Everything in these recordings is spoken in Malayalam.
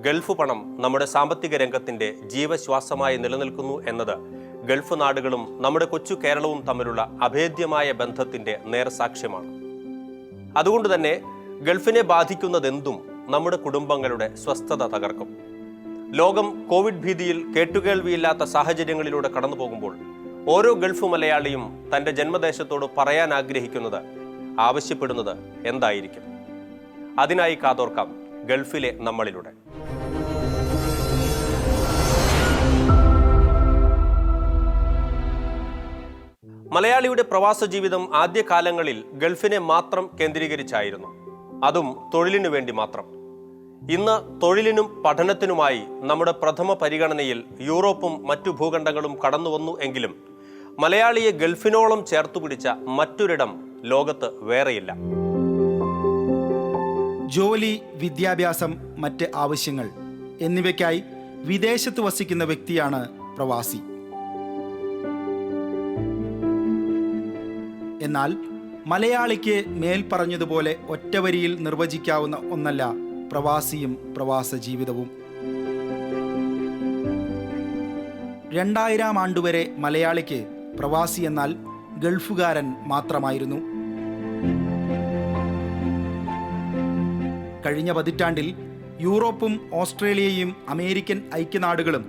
ഗൾഫ് പണം നമ്മുടെ സാമ്പത്തിക രംഗത്തിന്റെ ജീവശ്വാസമായി നിലനിൽക്കുന്നു എന്നത് ഗൾഫ് നാടുകളും നമ്മുടെ കൊച്ചു കേരളവും തമ്മിലുള്ള അഭേദ്യമായ ബന്ധത്തിന്റെ നേർസാക്ഷ്യമാണ്. അതുകൊണ്ട് തന്നെ ഗൾഫിനെ ബാധിക്കുന്നതെന്തും നമ്മുടെ കുടുംബങ്ങളുടെ സ്വസ്ഥത തകർക്കും. ലോകം കോവിഡ് ഭീതിയിൽ കേട്ടുകേൾവിയില്ലാത്ത സാഹചര്യങ്ങളിലൂടെ കടന്നു പോകുമ്പോൾ ഓരോ ഗൾഫ് മലയാളിയും തന്റെ ജന്മദേശത്തോട് പറയാൻ ആഗ്രഹിക്കുന്നത് ആവശ്യപ്പെടുന്നത് എന്തായിരിക്കും? അതിനായി കാതോർക്കാം ഗൾഫിലെ നമ്മളിലൂടെ. മലയാളിയുടെ പ്രവാസ ജീവിതം ആദ്യകാലങ്ങളിൽ ഗൾഫിനെ മാത്രം കേന്ദ്രീകരിച്ചായിരുന്നു. അതും തൊഴിലിനു വേണ്ടി മാത്രം. ഇന്ന് തൊഴിലിനും പഠനത്തിനുമായി നമ്മുടെ പ്രഥമ പരിഗണനയിൽ യൂറോപ്പും മറ്റു ഭൂഖണ്ഡങ്ങളും കടന്നു വന്നു എങ്കിലും മലയാളിയെ ഗൾഫിനോളം ചേർത്തുപിടിച്ച മറ്റൊരിടം ലോകത്ത് വേറെയില്ല. ജോലി വിദ്യാഭ്യാസം മറ്റ് ആവശ്യങ്ങൾ എന്നിവയ്ക്കായി വിദേശത്ത് വസിക്കുന്ന വ്യക്തിയാണ് പ്രവാസി. എന്നാൽ മലയാളിക്ക് മേൽ പറഞ്ഞതുപോലെ ഒറ്റവരിയിൽ നിർവചിക്കാവുന്ന ഒന്നല്ല പ്രവാസിയും പ്രവാസ ജീവിതവും രണ്ടായിരം ആണ്ടുവരെ മലയാളിക്ക് പ്രവാസി എന്നാൽ ഗൾഫുകാരൻ മാത്രമായിരുന്നു. കഴിഞ്ഞ പതിറ്റാണ്ടിൽ യൂറോപ്പും ഓസ്ട്രേലിയയും അമേരിക്കൻ ഐക്യനാടുകളും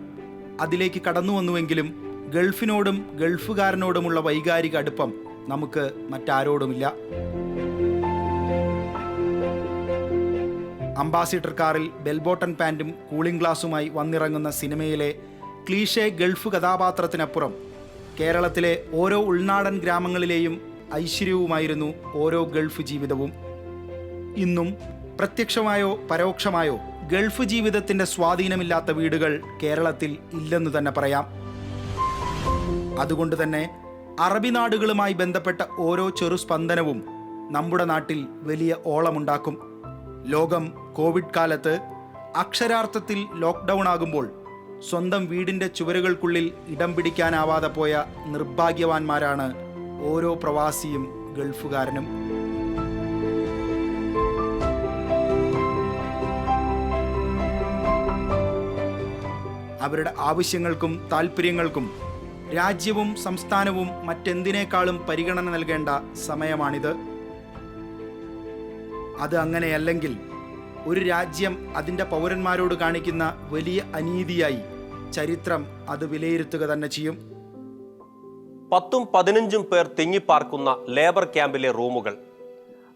അതിലേക്ക് കടന്നു വന്നുവെങ്കിലും ഗൾഫിനോടും ഗൾഫുകാരനോടുമുള്ള വൈകാരിക അടുപ്പം നമുക്ക് മറ്റാരോടുമില്ല. അംബാസിഡർ കാറിൽ ബെൽബോട്ടൺ പാന്റും കൂളിംഗ് ഗ്ലാസുമായി വന്നിറങ്ങുന്ന സിനിമയിലെ ക്ലീഷേ ഗൾഫ് കഥാപാത്രത്തിനപ്പുറം കേരളത്തിലെ ഓരോ ഉൾനാടൻ ഗ്രാമങ്ങളിലെയും ഐശ്വര്യവുമായിരുന്നു ഓരോ ഗൾഫ് ജീവിതവും. ഇന്നും പ്രത്യക്ഷമായോ പരോക്ഷമായോ ഗൾഫ് ജീവിതത്തിന്റെ സ്വാധീനമില്ലാത്ത വീടുകൾ കേരളത്തിൽ ഇല്ലെന്ന് തന്നെ പറയാം. അതുകൊണ്ട് തന്നെ അറബി നാടുകളുമായി ബന്ധപ്പെട്ട ഓരോ ചെറു സ്പന്ദനവും നമ്മുടെ നാട്ടിൽ വലിയ ഓളമുണ്ടാക്കും. ലോകം കോവിഡ് കാലത്ത് അക്ഷരാർത്ഥത്തിൽ ലോക്ക്ഡൗൺ ആകുമ്പോൾ സ്വന്തം വീടിന്റെ ചുവരുകൾക്കുള്ളിൽ ഇടം പിടിക്കാനാവാതെ പോയ നിർഭാഗ്യവാന്മാരാണ് ഓരോ പ്രവാസിയും ഗൾഫുകാരനും. അവരുടെ ആവശ്യങ്ങൾക്കും താല്പര്യങ്ങൾക്കും രാജ്യവും സംസ്ഥാനവും മറ്റെന്തിനേക്കാളും പരിഗണന നൽകേണ്ട സമയമാണിത്. അത് അങ്ങനെയല്ലെങ്കിൽ ഒരു രാജ്യം അതിന്റെ പൗരന്മാരോട് കാണിക്കുന്ന വലിയ അനീതിയായി ചരിത്രം അത് വിലയിരുത്തുക തന്നെ ചെയ്യും. പത്തും പതിനഞ്ചും പേർ തിങ്ങിപ്പാർക്കുന്ന ലേബർ ക്യാമ്പിലെ റൂമുകൾ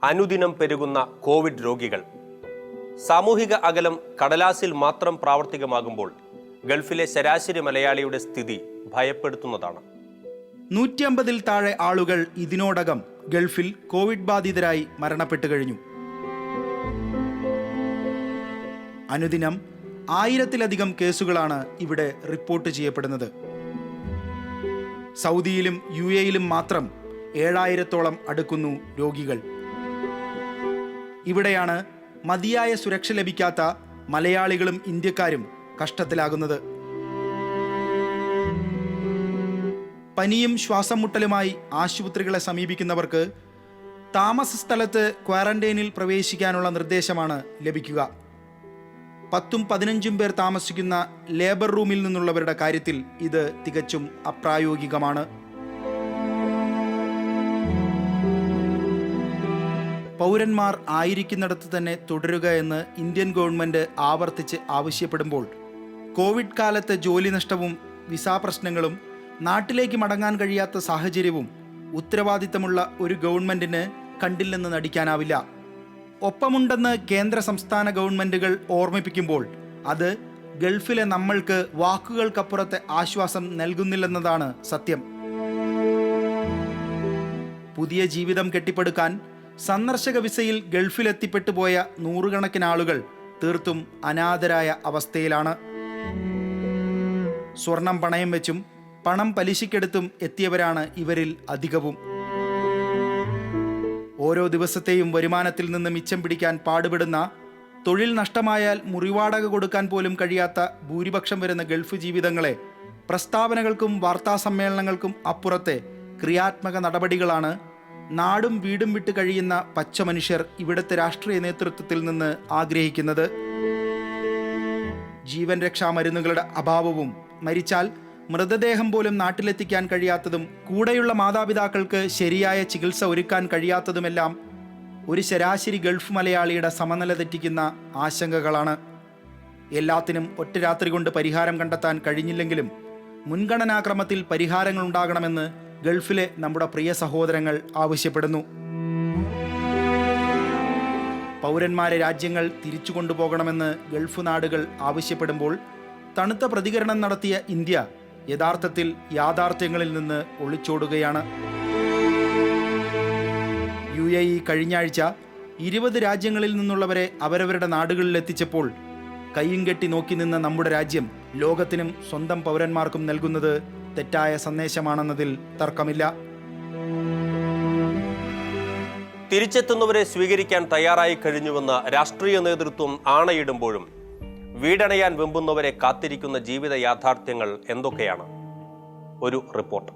അനുദിനം പെരുകുന്ന കോവിഡ് രോഗികൾ. സാമൂഹിക അകലം കടലാസിൽ മാത്രം പ്രാവർത്തികമാകുമ്പോൾ ഗൾഫിലെ ശരാശരി മലയാളിയുടെ സ്ഥിതി ഭയപ്പെടുത്തുന്നതാണ്. നൂറ്റി അമ്പതിൽ താഴെ ആളുകൾ ഇതിനോടകം ഗൾഫിൽ കോവിഡ് ബാധിതരായി മരണപ്പെട്ടു കഴിഞ്ഞു. അനുദിനം ആയിരത്തിലധികം കേസുകളാണ് ഇവിടെ റിപ്പോർട്ട് ചെയ്യപ്പെടുന്നത്. സൗദിയിലും യു എയിലും മാത്രം ഏഴായിരത്തോളം അടുക്കുന്നു രോഗികൾ. ഇവിടെയാണ് മതിയായ സുരക്ഷ ലഭിക്കാത്ത മലയാളികളും ഇന്ത്യക്കാരും കഷ്ടത്തിലാകുന്നത്. പനിയും ശ്വാസം മുട്ടലുമായി ആശുപത്രികളെ സമീപിക്കുന്നവർക്ക് താമസ സ്ഥലത്ത് ക്വാറന്റൈനിൽ പ്രവേശിക്കാനുള്ള നിർദ്ദേശമാണ് ലഭിക്കുക. പത്തും പതിനഞ്ചും പേർ താമസിക്കുന്ന ലേബർ റൂമിൽ നിന്നുള്ളവരുടെ കാര്യത്തിൽ ഇത് തികച്ചും അപ്രായോഗികമാണ്. പൗരന്മാർ ആയിരിക്കുന്നിടത്ത് തന്നെ തുടരുക എന്ന് ഇന്ത്യൻ ഗവൺമെന്റ് ആവർത്തിച്ച് ആവശ്യപ്പെടുമ്പോൾ കോവിഡ് കാലത്തെ ജോലി നഷ്ടവും വിസാ പ്രശ്നങ്ങളും നാട്ടിലേക്ക് മടങ്ങാൻ കഴിയാത്ത സാഹചര്യവും ഉത്തരവാദിത്തമുള്ള ഒരു ഗവൺമെന്റിന് കണ്ടില്ലെന്ന് നടിക്കാനാവില്ല. ഒപ്പമുണ്ടെന്ന് കേന്ദ്ര സംസ്ഥാന ഗവൺമെന്റുകൾ ഓർമ്മിപ്പിക്കുമ്പോൾ അത് ഗൾഫിലെ നമ്മൾക്ക് വാക്കുകൾക്കപ്പുറത്തെ ആശ്വാസം നൽകുന്നില്ലെന്നതാണ് സത്യം. പുതിയ ജീവിതം കെട്ടിപ്പടുക്കാൻ സന്ദർശക വിസയിൽ ഗൾഫിലെത്തിപ്പെട്ടു പോയ നൂറുകണക്കിന് ആളുകൾ തീർത്തും അനാഥരായ അവസ്ഥയിലാണ്. സ്വർണം പണയം വെച്ചും പണം പലിശയ്ക്കെടുത്തും എത്തിയവരാണ് ഇവരിൽ അധികവും. ഓരോ ദിവസത്തെയും വരുമാനത്തിൽ നിന്ന് മിച്ചം പിടിക്കാൻ പാടുപെടുന്ന തൊഴിൽ നഷ്ടമായാൽ മുറിവാടക കൊടുക്കാൻ പോലും കഴിയാത്ത ഭൂരിപക്ഷം വരുന്ന ഗൾഫ് ജീവിതങ്ങളെ പ്രസ്താവനകൾക്കും വാർത്താസമ്മേളനങ്ങൾക്കും അപ്പുറത്തെ ക്രിയാത്മക നടപടികളാണ് നാടും വീടും വിട്ട് കഴിയുന്ന പച്ച മനുഷ്യർ ഇവിടുത്തെ രാഷ്ട്രീയ നേതൃത്വത്തിൽ നിന്ന് ആഗ്രഹിക്കുന്നത്. ജീവൻ രക്ഷാ മരുന്നുകളുടെ അഭാവവും മരിച്ചാൽ മൃതദേഹം പോലും നാട്ടിലെത്തിക്കാൻ കഴിയാത്തതും കൂടെയുള്ള മാതാപിതാക്കൾക്ക് ശരിയായ ചികിത്സ ഒരുക്കാൻ കഴിയാത്തതുമെല്ലാം ഒരു ശരാശരി ഗൾഫ് മലയാളിയുടെ സമനില തെറ്റിക്കുന്ന ആശങ്കകളാണ്. എല്ലാത്തിനും ഒറ്റ രാത്രി കൊണ്ട് പരിഹാരം കണ്ടെത്താൻ കഴിഞ്ഞില്ലെങ്കിലും മുൻഗണനാക്രമത്തിൽ പരിഹാരങ്ങൾ ഉണ്ടാകണമെന്ന് ഗൾഫിലെ നമ്മുടെ പ്രിയ സഹോദരങ്ങൾ ആവശ്യപ്പെടുന്നു. പൗരന്മാരെ രാജ്യങ്ങൾ തിരിച്ചു കൊണ്ടുപോകണമെന്ന് ഗൾഫ് നാടുകൾ ആവശ്യപ്പെടുമ്പോൾ തണുത്ത പ്രതികരണം നടത്തിയ ഇന്ത്യ യഥാർത്ഥത്തിൽ യാഥാർത്ഥ്യങ്ങളിൽ നിന്ന് ഒളിച്ചോടുകയാണ്. യു എ ഇ കഴിഞ്ഞ ആഴ്ച ഇരുപത് രാജ്യങ്ങളിൽ നിന്നുള്ളവരെ അവരവരുടെ നാടുകളിൽ എത്തിച്ചപ്പോൾ കയ്യും കെട്ടി നോക്കി നിന്ന നമ്മുടെ രാജ്യം ലോകത്തിനും സ്വന്തം പൗരന്മാർക്കും നൽകുന്നത് തെറ്റായ സന്ദേശമാണെന്നതിൽ തർക്കമില്ല. തിരിച്ചെത്തുന്നവരെ സ്വീകരിക്കാൻ തയ്യാറായി കഴിഞ്ഞുവെന്ന് രാഷ്ട്രീയ നേതൃത്വം ആണയിടുമ്പോഴും വീടണയാൻ വെമ്പുന്നവരെ കാത്തിരിക്കുന്ന ജീവിത യാഥാർത്ഥ്യങ്ങൾ എന്തൊക്കെയാണ്? ഒരു റിപ്പോർട്ട്.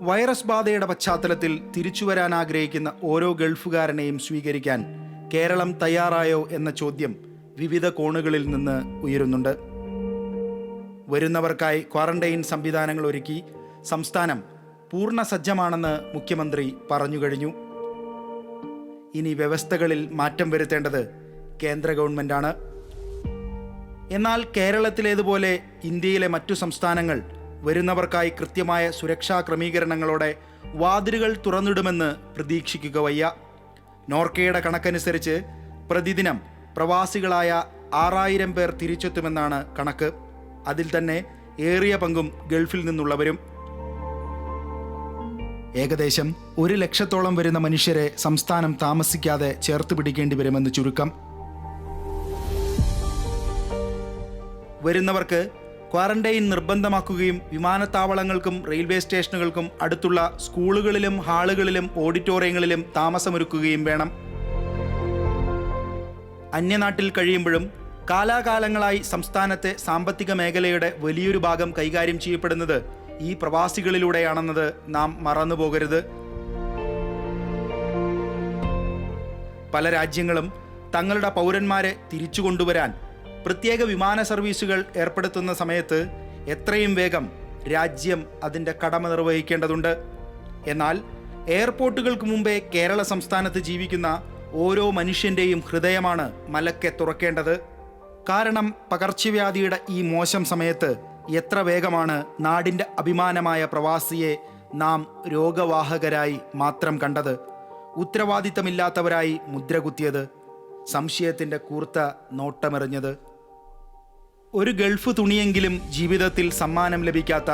വൈറസ് ബാധയുടെ പശ്ചാത്തലത്തിൽ തിരിച്ചു വരാൻ ആഗ്രഹിക്കുന്ന ഓരോ ഗൾഫുകാരനെയും സ്വീകരിക്കാൻ കേരളം തയ്യാറായോ എന്ന ചോദ്യം വിവിധ കോണുകളിൽ നിന്ന് ഉയരുന്നുണ്ട്. വരുന്നവർക്കായി ക്വാറന്റൈൻ സംവിധാനങ്ങൾ ഒരുക്കി സംസ്ഥാനം പൂർണ സജ്ജമാണെന്ന് മുഖ്യമന്ത്രി പറഞ്ഞു കഴിഞ്ഞു. ഇനി വ്യവസ്ഥകളിൽ മാറ്റം വരുത്തേണ്ടത് കേന്ദ്ര ഗവൺമെന്റാണ്. എന്നാൽ കേരളത്തിലേതുപോലെ ഇന്ത്യയിലെ മറ്റു സംസ്ഥാനങ്ങൾ വരുന്നവർക്കായി കൃത്യമായ സുരക്ഷാ ക്രമീകരണങ്ങളോടെ വാതിലുകൾ തുറന്നിടുമെന്ന് പ്രതീക്ഷിക്കുക വയ്യ. നോർക്കയുടെ കണക്കനുസരിച്ച് പ്രതിദിനം പ്രവാസികളായ ആറായിരം പേർ തിരിച്ചെത്തുമെന്നാണ് കണക്ക്. അതിൽ തന്നെ ഏറിയ പങ്കും ഗൾഫിൽ നിന്നുള്ളവരും. ഏകദേശം ഒരു ലക്ഷത്തോളം വരുന്ന മനുഷ്യരെ സംസ്ഥാനം താമസിക്കാതെ ചേർത്ത് പിടിക്കേണ്ടി വരുമെന്ന് ചുരുക്കം. വരുന്നവർക്ക് ക്വാറന്റൈൻ നിർബന്ധമാക്കുകയും വിമാനത്താവളങ്ങൾക്കും റെയിൽവേ സ്റ്റേഷനുകൾക്കും അടുത്തുള്ള സ്കൂളുകളിലും ഹാളുകളിലും ഓഡിറ്റോറിയങ്ങളിലും താമസമൊരുക്കുകയും വേണം. അന്യനാട്ടിൽ കഴിയുമ്പോഴും കാലാകാലങ്ങളായി സംസ്ഥാനത്തെ സാമ്പത്തിക മേഖലയുടെ വലിയൊരു ഭാഗം കൈകാര്യം ചെയ്യപ്പെടുന്നത് ഈ പ്രവാസികളിലൂടെയാണെന്നത് നാം മറന്നുപോകരുത്. പല രാജ്യങ്ങളും തങ്ങളുടെ പൗരന്മാരെ തിരിച്ചു കൊണ്ടുവരാൻ പ്രത്യേക വിമാന സർവീസുകൾ ഏർപ്പെടുത്തുന്ന സമയത്ത് എത്രയും വേഗം രാജ്യം അതിന്റെ കടമ നിർവഹിക്കേണ്ടതുണ്ട്. എന്നാൽ എയർപോർട്ടുകൾക്ക് മുമ്പേ കേരള സംസ്ഥാനത്ത് ജീവിക്കുന്ന ഓരോ മനുഷ്യന്റെയും ഹൃദയമാണ് മലക്കെ തുറക്കേണ്ടത്. കാരണം പകർച്ചവ്യാധിയുടെ ഈ മോശം സമയത്ത് എത്ര വേഗമാണ് നാടിന്റെ അഭിമാനമായ പ്രവാസിയെ നാം രോഗവാഹകരായി മാത്രം കണ്ടത്. ഉത്തരവാദിത്തമില്ലാത്തവരായി മുദ്രകുത്തിയത്. സംശയത്തിന്റെ കൂർത്ത നോട്ടമെറിഞ്ഞത്. ഒരു ഗൾഫ് തുണിയെങ്കിലും ജീവിതത്തിൽ സമ്മാനം ലഭിക്കാത്ത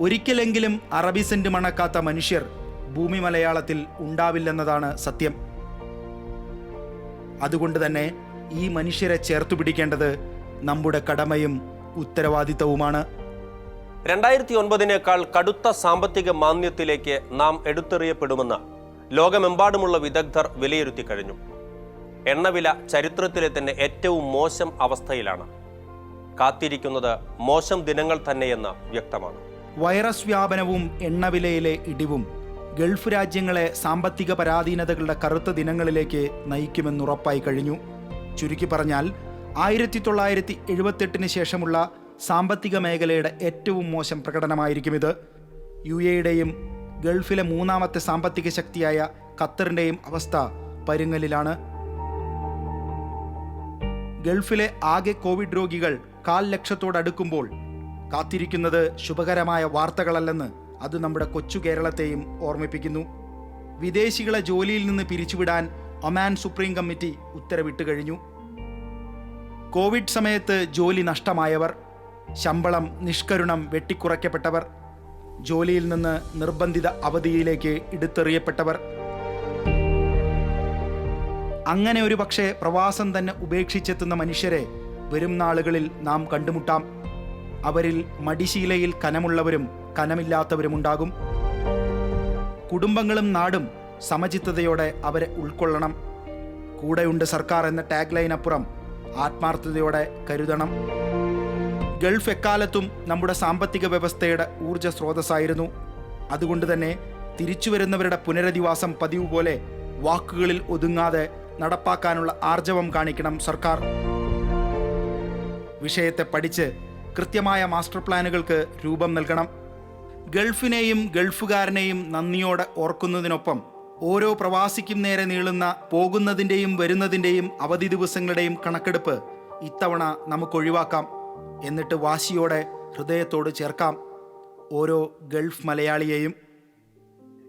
ഒരിക്കലെങ്കിലും അറബി സെന്റ് മണക്കാത്ത മനുഷ്യർ ഭൂമി മലയാളത്തിൽ ഉണ്ടാവില്ലെന്നതാണ് സത്യം. അതുകൊണ്ട് തന്നെ ഈ മനുഷ്യരെ ചേർത്തു പിടിക്കേണ്ടത് നമ്മുടെ കടമയും ഉത്തരവാദിത്തവുമാണ്. രണ്ടായിരത്തി ഒൻപതിനേക്കാൾ കടുത്ത സാമ്പത്തിക മാന്ദ്യത്തിലേക്ക് നാം എടുത്തെറിയപ്പെടുമെന്ന് ലോകമെമ്പാടുമുള്ള വിദഗ്ധർ വിലയിരുത്തി കഴിഞ്ഞു. എണ്ണവില ചരിത്രത്തിലെ തന്നെ ഏറ്റവും മോശം അവസ്ഥയിലാണ്. കാത്തിരിക്കുന്നത് മോശം ദിനങ്ങൾ തന്നെയെന്ന് വ്യക്തമാണ്. വൈറസ് വ്യാപനവും എണ്ണവിലയിലെ ഇടിവും ഗൾഫ് രാജ്യങ്ങളെ സാമ്പത്തിക പരാധീനതകളുടെ കറുത്ത ദിനങ്ങളിലേക്ക് നയിക്കുമെന്നുറപ്പായി കഴിഞ്ഞു. ചുരുക്കി പറഞ്ഞാൽ ആയിരത്തി തൊള്ളായിരത്തി എഴുപത്തെട്ടിന് ശേഷമുള്ള സാമ്പത്തിക മേഖലയുടെ ഏറ്റവും മോശം പ്രകടനമായിരിക്കും ഇത്. യു എയുടെയും ഗൾഫിലെ മൂന്നാമത്തെ സാമ്പത്തിക ശക്തിയായ ഖത്തറിന്റെയും അവസ്ഥ പരുങ്ങലിലാണ്. ഗൾഫിലെ ആകെ കോവിഡ് രോഗികൾ കാൽ ലക്ഷത്തോടടുക്കുമ്പോൾ കാത്തിരിക്കുന്നത് ശുഭകരമായ വാർത്തകളല്ലെന്ന് അത് നമ്മുടെ കൊച്ചു കേരളത്തെയും ഓർമ്മിപ്പിക്കുന്നു. വിദേശികളെ ജോലിയിൽ നിന്ന് പിരിച്ചുവിടാൻ ഒമാൻ സുപ്രീം കമ്മിറ്റി ഉത്തരവിട്ട് കഴിഞ്ഞു. കോവിഡ് സമയത്ത് ജോലി നഷ്ടമായവർ ശമ്പളം നിഷ്കരുണം വെട്ടിക്കുറയ്ക്കപ്പെട്ടവർ ജോലിയിൽ നിന്ന് നിർബന്ധിത അവധിയിലേക്ക് എടുത്തെറിയപ്പെട്ടവർ. അങ്ങനെ ഒരു പക്ഷേ പ്രവാസം തന്നെ ഉപേക്ഷിച്ചെത്തുന്ന മനുഷ്യരെ വരും നാളുകളിൽ നാം കണ്ടുമുട്ടാം. അവരിൽ മടിശീലയിൽ കനമുള്ളവരും കനമില്ലാത്തവരുമുണ്ടാകും കുടുംബങ്ങളും നാടും സമചിത്തതയോടെ അവരെ ഉൾക്കൊള്ളണം. കൂടെയുണ്ട് സർക്കാർ എന്ന ടാഗ് ലൈനപ്പുറം ആത്മാർത്ഥതയോടെ കരുതണം. ഗൾഫ് എക്കാലത്തും നമ്മുടെ സാമ്പത്തിക വ്യവസ്ഥയുടെ ഊർജ സ്രോതസ്സായിരുന്നു. അതുകൊണ്ട് തന്നെ തിരിച്ചു വരുന്നവരുടെ പുനരധിവാസം പതിവ് പോലെ വാക്കുകളിൽ ഒതുങ്ങാതെ നടപ്പാക്കാനുള്ള ആർജവം കാണിക്കണം സർക്കാർ. വിഷയത്തെ പഠിച്ച് കൃത്യമായ മാസ്റ്റർ പ്ലാനുകൾക്ക് രൂപം നൽകണം. ഗൾഫിനെയും ഗൾഫുകാരനെയും നന്ദിയോടെ ഓർക്കുന്നതിനൊപ്പം ഓരോ പ്രവാസിക്കും നേരെ നീളുന്ന പോകുന്നതിന്റെയും വരുന്നതിന്റെയും അവധി ദിവസങ്ങളുടെയും കണക്കെടുപ്പ് ഇത്തവണ നമുക്ക് ഒഴിവാക്കാം. എന്നിട്ട് വാശിയോടെ ഹൃദയത്തോട് ചേർക്കാം. ഓരോ ഗൾഫ് മലയാളിയെയും.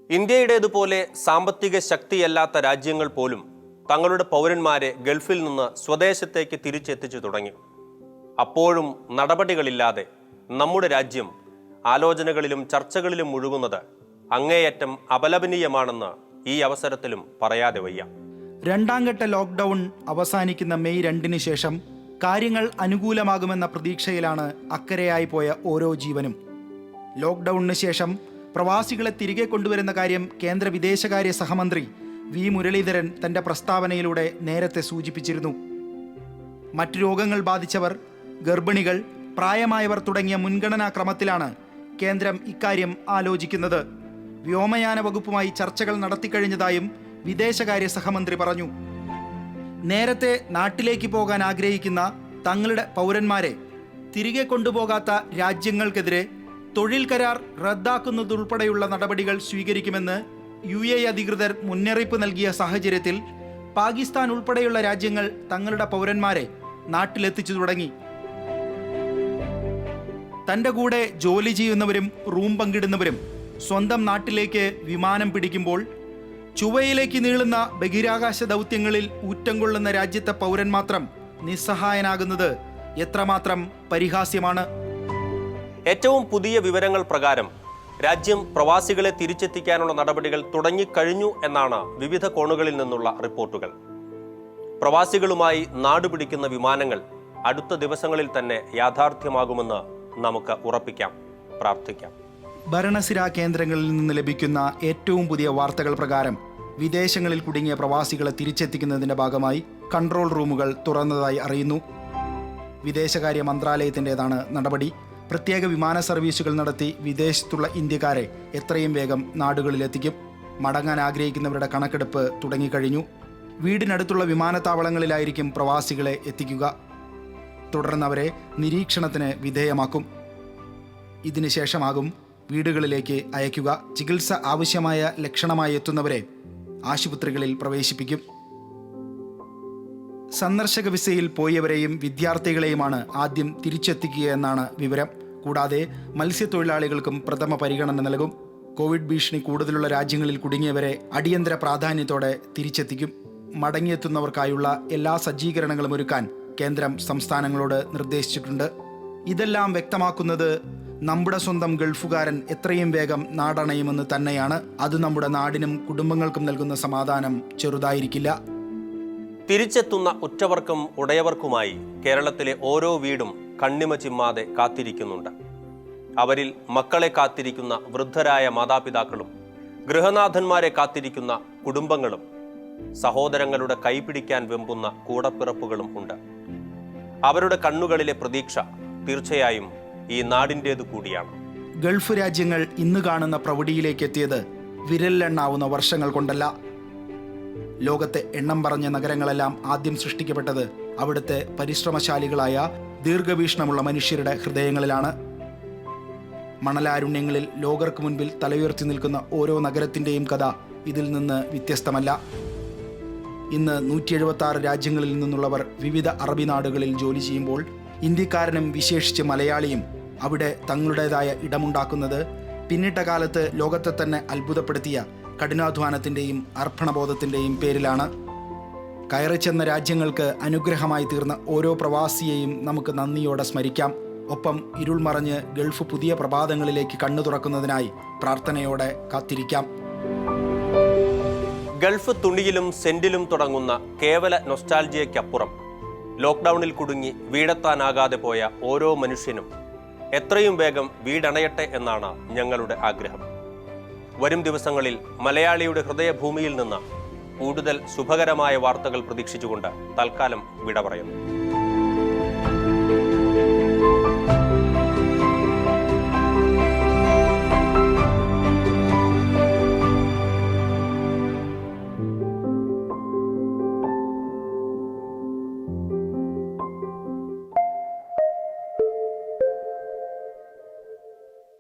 ഇന്ത്യയുടേതുപോലെ സാമ്പത്തിക ശക്തിയല്ലാത്ത രാജ്യങ്ങൾ പോലും തങ്ങളുടെ പൗരന്മാരെ ഗൾഫിൽ നിന്ന് സ്വദേശത്തേക്ക് തിരിച്ചെത്തിച്ചു തുടങ്ങി. അപ്പോഴും നടപടികളില്ലാതെ നമ്മുടെ രാജ്യം ആലോചനകളിലും ചർച്ചകളിലും മുഴുകുന്നത് അങ്ങേയറ്റം അപലപനീയമാണെന്ന് ഈ അവസരത്തിലും പറയാതെ വയ്യ. രണ്ടാം ഘട്ട ലോക്ക്ഡൗൺ അവസാനിക്കുന്ന മെയ് രണ്ടിന് ശേഷം കാര്യങ്ങൾ അനുകൂലമാകുമെന്ന പ്രതീക്ഷയിലാണ് അക്കരയായി പോയ ഓരോ ജീവനും. ലോക്ക്ഡൗണിന് ശേഷം പ്രവാസികളെ തിരികെ കൊണ്ടുവരുന്ന കാര്യം കേന്ദ്ര വിദേശകാര്യ സഹമന്ത്രി വി. മുരളീധരൻ തന്റെ പ്രസ്താവനയിലൂടെ നേരത്തെ സൂചിപ്പിച്ചിരുന്നു. മറ്റു രോഗങ്ങൾ ബാധിച്ചവർ ഗർഭിണികൾ പ്രായമായവർ തുടങ്ങിയ മുൻഗണനാ ക്രമത്തിലാണ് കേന്ദ്രം ഇക്കാര്യം ആലോചിക്കുന്നത്. വ്യോമയാന വകുപ്പുമായി ചർച്ചകൾ നടത്തിക്കഴിഞ്ഞതായും വിദേശകാര്യ സഹമന്ത്രി പറഞ്ഞു. നേരത്തെ നാട്ടിലേക്ക് പോകാൻ ആഗ്രഹിക്കുന്ന തങ്ങളുടെ പൗരന്മാരെ തിരികെ കൊണ്ടുപോകാത്ത രാജ്യങ്ങൾക്കെതിരെ തൊഴിൽ കരാർ റദ്ദാക്കുന്നതുൾപ്പെടെയുള്ള നടപടികൾ സ്വീകരിക്കുമെന്ന് യു എ അധികൃതർ മുന്നറിയിപ്പ് നൽകിയ സാഹചര്യത്തിൽ പാകിസ്ഥാൻ ഉൾപ്പെടെയുള്ള രാജ്യങ്ങൾ തങ്ങളുടെ പൗരന്മാരെ നാട്ടിലെത്തിച്ചു തുടങ്ങി. തന്റെ കൂടെ ജോലി ചെയ്യുന്നവരും റൂം പങ്കിടുന്നവരും സ്വന്തം നാട്ടിലേക്ക് വിമാനം പിടിക്കുമ്പോൾ ചുവയിലേക്ക് നീളുന്ന ബഹിരാകാശ ദൗത്യങ്ങളിൽ ഊറ്റം കൊള്ളുന്ന രാജ്യത്തെ പൗരൻ മാത്രം നിസ്സഹായനാകുന്നത് എത്രമാത്രം പരിഹാസ്യമാണ്. ഏറ്റവും പുതിയ വിവരങ്ങൾ പ്രകാരം രാജ്യം പ്രവാസികളെ തിരിച്ചെത്തിക്കാനുള്ള നടപടികൾ തുടങ്ങിക്കഴിഞ്ഞു എന്നാണ് വിവിധ കോണുകളിൽ നിന്നുള്ള റിപ്പോർട്ടുകൾ. പ്രവാസികളുമായി നാടുപിടിക്കുന്ന വിമാനങ്ങൾ അടുത്ത ദിവസങ്ങളിൽ തന്നെ യാഥാർത്ഥ്യമാകുമെന്ന് നമുക്ക് ഉറപ്പിക്കാം പ്രാർത്ഥിക്കാം. ഭരണസിരാ കേന്ദ്രങ്ങളിൽ നിന്ന് ലഭിക്കുന്ന ഏറ്റവും പുതിയ വാർത്തകൾ പ്രകാരം വിദേശങ്ങളിൽ കുടുങ്ങിയ പ്രവാസികളെ തിരിച്ചെത്തിക്കുന്നതിന്റെ ഭാഗമായി കൺട്രോൾ റൂമുകൾ തുറന്നതായി അറിയുന്നു. വിദേശകാര്യ മന്ത്രാലയത്തിന്റെതാണ് നടപടി. പ്രത്യേക വിമാന സർവീസുകൾ നടത്തി വിദേശത്തുള്ള ഇന്ത്യക്കാരെ എത്രയും വേഗം നാടുകളിലെത്തിക്കും. മടങ്ങാൻ ആഗ്രഹിക്കുന്നവരുടെ കണക്കെടുപ്പ് തുടങ്ങിക്കഴിഞ്ഞു. വീടിനടുത്തുള്ള വിമാനത്താവളങ്ങളിലായിരിക്കും പ്രവാസികളെ എത്തിക്കുക. തുടർന്ന് അവരെ നിരീക്ഷണത്തിന് വിധേയമാക്കും. ഇതിനുശേഷമാകും വീടുകളിലേക്ക് അയക്കുക ചികിത്സ ആവശ്യമായ ലക്ഷണമായി എത്തുന്നവരെ ആശുപത്രികളിൽ പ്രവേശിപ്പിക്കും. സന്ദർശക വിസയിൽ പോയവരെയും വിദ്യാർത്ഥികളെയുമാണ് ആദ്യം തിരിച്ചെത്തിക്കുക എന്നാണ് വിവരം. കൂടാതെ മത്സ്യത്തൊഴിലാളികൾക്കും പ്രഥമ പരിഗണന നൽകും. കോവിഡ് ഭീഷണി കൂടുതലുള്ള രാജ്യങ്ങളിൽ കുടുങ്ങിയവരെ അടിയന്തര പ്രാധാന്യത്തോടെ തിരിച്ചെത്തിക്കും. മടങ്ങിയെത്തുന്നവർക്കായുള്ള എല്ലാ സജ്ജീകരണങ്ങളും ഒരുക്കാൻ കേന്ദ്രം സംസ്ഥാനങ്ങളോട് നിർദ്ദേശിച്ചിട്ടുണ്ട്. ഇതെല്ലാം വ്യക്തമാക്കുന്നത് നമ്മുടെ സ്വന്തം ഗൾഫുകാരൻ എത്രയും വേഗം നാടണയുമെന്ന് തന്നെയാണ് അത് നമ്മുടെ നാടിനും കുടുംബങ്ങൾക്കും നൽകുന്ന സമാധാനം ചെറുതായിരിക്കില്ല. തിരിച്ചെത്തുന്ന ഉറ്റവർക്കും ഉടയവർക്കുമായി കേരളത്തിലെ ഓരോ വീടും കണ്ണിമ ചിമ്മാതെ കാത്തിരിക്കുന്നുണ്ട്. അവരിൽ മക്കളെ കാത്തിരിക്കുന്ന വൃദ്ധരായ മാതാപിതാക്കളും ഗൃഹനാഥന്മാരെ കാത്തിരിക്കുന്ന കുടുംബങ്ങളും സഹോദരങ്ങളുടെ കൈപിടിക്കാൻ വെമ്പുന്ന കൂടപ്പിറപ്പുകളും ഉണ്ട്. അവരുടെ കണ്ണുകളിലെ പ്രതീക്ഷ തീർച്ചയായും ഈ നാടിന്റേതു കൂടിയാണ്. ഗൾഫ് രാജ്യങ്ങൾ ഇന്ന് കാണുന്ന പ്രൗഢിയിലേക്ക് എത്തിയത് വിരലിലെണ്ണാവുന്ന വർഷങ്ങൾ കൊണ്ടല്ല. ലോകത്തെ എണ്ണം പറഞ്ഞ നഗരങ്ങളെല്ലാം ആദ്യം സൃഷ്ടിക്കപ്പെട്ടത് അവിടുത്തെ പരിശ്രമശാലികളായ ദീർഘവീക്ഷണമുള്ള മനുഷ്യരുടെ ഹൃദയങ്ങളിലാണ്. മണലാരുണ്യങ്ങളിൽ ലോകർക്ക് മുൻപിൽ തലയുയർത്തി നിൽക്കുന്ന ഓരോ നഗരത്തിന്റെയും കഥ ഇതിൽ നിന്ന് വ്യത്യസ്തമല്ല. ഇന്ന് നൂറ്റി എഴുപത്തി ആറ് രാജ്യങ്ങളിൽ നിന്നുള്ളവർ വിവിധ അറബി നാടുകളിൽ ജോലി ചെയ്യുമ്പോൾ ഇന്ത്യക്കാരനും വിശേഷിച്ച് മലയാളിയും അവിടെ തങ്ങളുടേതായ ഇടമുണ്ടാക്കുന്നത് പിന്നിട്ട കാലത്ത് ലോകത്തെ തന്നെ അത്ഭുതപ്പെടുത്തിയ കഠിനാധ്വാനത്തിന്റെയും അർപ്പണബോധത്തിന്റെയും പേരിലാണ്. കയറി ചെന്ന രാജ്യങ്ങൾക്ക് അനുഗ്രഹമായി തീർന്ന ഓരോ പ്രവാസിയെയും നമുക്ക് നന്ദിയോടെ സ്മരിക്കാം. ഒപ്പം ഇരുൾ മറഞ്ഞ് ഗൾഫ് പുതിയ പ്രഭാതങ്ങളിലേക്ക് കണ്ണു തുറക്കുന്നതിനായി പ്രാർത്ഥനയോടെ കാത്തിരിക്കാം. ഗൾഫ് തുണിയിലും സെന്റിലും തുടങ്ങുന്ന കേവല നൊസ്റ്റാൽജിയയ്ക്കപ്പുറം ലോക്ക്ഡൗണിൽ കുടുങ്ങി വീടെത്താനാകാതെ പോയ ഓരോ മനുഷ്യനും എത്രയും വേഗം വീടണയട്ടെ എന്നാണ് ഞങ്ങളുടെ ആഗ്രഹം. വരും ദിവസങ്ങളിൽ മലയാളിയുടെ ഹൃദയഭൂമിയിൽ നിന്ന് കൂടുതൽ ശുഭകരമായ വാർത്തകൾ പ്രതീക്ഷിച്ചുകൊണ്ട് തൽക്കാലം വിട പറയുന്നു.